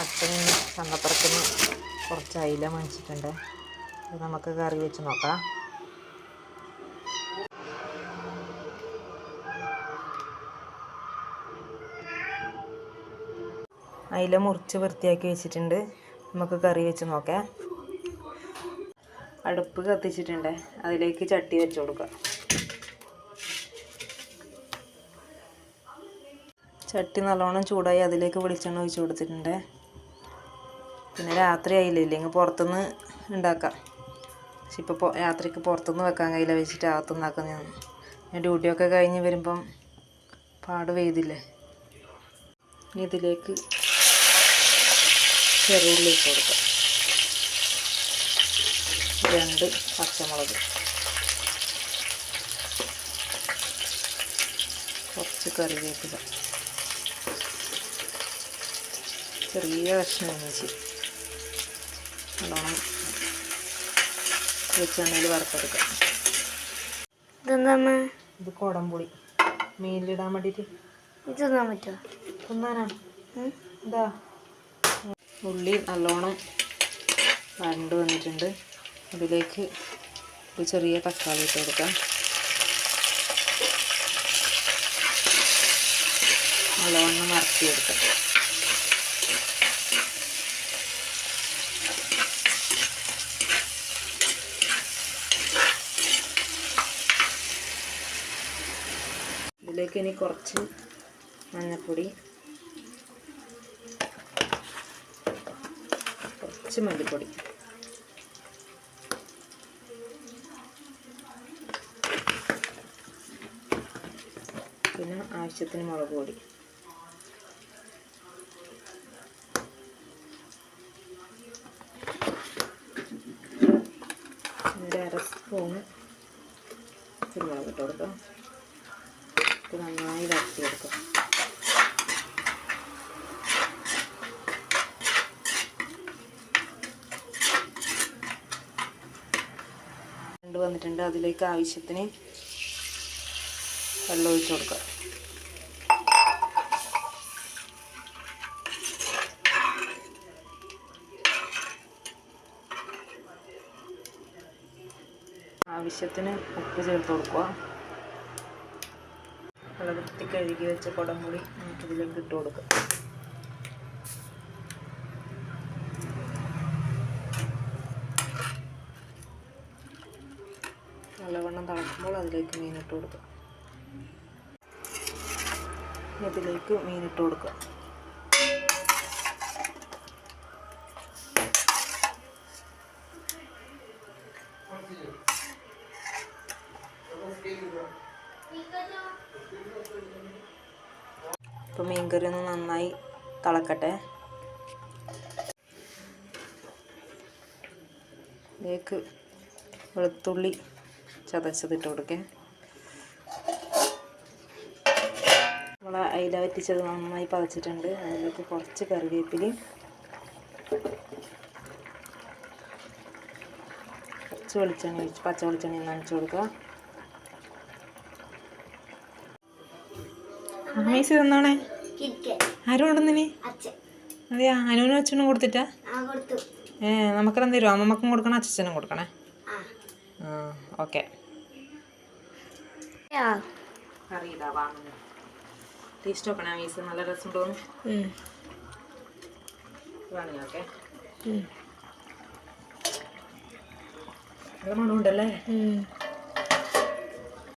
അച്ഛൻ ചന്തപ്പുറത്തുനിന്ന് കുറച്ച് അയില വാങ്ങിച്ചിട്ടുണ്ട് അത് നമുക്ക് കറി വെച്ച് നോക്കാം. അയില മുറിച്ച് വൃത്തിയാക്കി വെച്ചിട്ടുണ്ട്. നമുക്ക് കറി വെച്ച് നോക്കാം. അടുപ്പ് കത്തിച്ചിട്ടുണ്ട്. അതിലേക്ക് ചട്ടി വെച്ച് കൊടുക്കാം ചട്ടി നല്ലോണം ചൂടായി അതിലേക്ക് വെളിച്ചെണ്ണ ഒഴിച്ച് കൊടുത്തിട്ടുണ്ട്. പിന്നെ രാത്രി ആയില്ല ഇല്ലെങ്കിൽ പുറത്തുനിന്ന് ഉണ്ടാക്കാം. പക്ഷെ ഇപ്പോൾ രാത്രിക്ക് പുറത്തുനിന്ന് വെക്കാൻ കഴിയില്ല വെച്ചിട്ട് അകത്തുനിന്ന് ഞാൻ ഞാൻ ഡ്യൂട്ടിയൊക്കെ കഴിഞ്ഞ് വരുമ്പം പാട് പെയ്തില്ലേ. ഇതിലേക്ക് ചെറുള്ളി ഇട്ട് കൊടുക്കാം. രണ്ട് പച്ചമുളക്. കുറച്ച് കറിവേപ്പില. ചെറിയ കഷ്ണം ഇഞ്ചി. നല്ലോണം വെച്ചെണ്ണയിൽ വറുത്തെടുക്കാം. ഇതെന്താ ഇത് കുടംപുളി മീനിലിടാൻ വേണ്ടിയിട്ട് ഇത് തിന്നാൻ പറ്റുമോ തിന്നാനാ ഇതാ. ഉള്ളി നല്ലോണം വരണ്ട് വന്നിട്ടുണ്ട്. അതിലേക്ക് ഒരു ചെറിയ തക്കാളി ഇട്ട് കൊടുക്കാം. നല്ലവണ്ണം വറുത്തിയെടുക്കാം ഇതിലേക്ക് ഇനി കുറച്ച് മഞ്ഞൾപ്പൊടി കുറച്ച് മല്ലിപ്പൊടി. പിന്നെ ആവശ്യത്തിന് മുളക് പൊടി. ഒരു അര സ്പൂണ് കുരുമുളക് ഇട്ട് കൊടുക്കാം. ഇത് നന്നായി വരട്ടിയെടുക്കും. രണ്ട് വന്നിട്ടുണ്ട്. അതിലേക്ക് ആവശ്യത്തിന് വെള്ളം ഒഴിച്ചു കൊടുക്കുക ആവശ്യത്തിന് ഉപ്പ് ചേർത്ത് കൊടുക്കുക. വൃത്തി കഴുകി വെച്ച കുടംപുളി നമുക്ക് ഇതിലേക്ക് ഇട്ട് കൊടുക്കാം. നല്ലവണ്ണം തളക്കുമ്പോൾ അതിലേക്ക് മീനിട്ട് കൊടുക്കുക ഇതിലേക്ക് മീനിട്ട് കൊടുക്കുക ഇപ്പോൾ മീൻകറി ഒന്ന് നന്നായി തിളക്കട്ടെ. ഇതിലേക്ക് വെളുത്തുള്ളി ചതച്ചതിട്ട് കൊടുക്കേ. നമ്മൾ അയില വറ്റിച്ചത് നന്നായി പതച്ചിട്ടുണ്ട്. അതിലേക്ക് കുറച്ച് കറിവേപ്പിലയും കുറച്ച് വെളിച്ചെണ്ണ ഒഴിച്ച് പച്ച വെളിച്ചെണ്ണ നനച്ച് കൊടുക്കുക. അമ്മീസ് തന്നാണേ? ആരും കൊണ്ടുവന്നിനി? അച്ഛൻ. അതെയാ? അനുവിനും അച്ഛനും കൊടുത്തിട്ടാ? ആ കൊടുത്തു. ഏ നമുക്കെല്ലാം തരുമോ അമ്മമ്മക്കും കൊടുക്കണം? അച്ഛനും കൊടുക്കണേ? ആ. ആ ഓക്കെ. വാങ്ങുന്നു. ടേസ്റ്റ് നോക്കണേ നല്ല രസം തോന്നുന്നു. വാങ്ങി ഓക്കെ. നല്ല മണമുണ്ടല്ലേ? ഉം.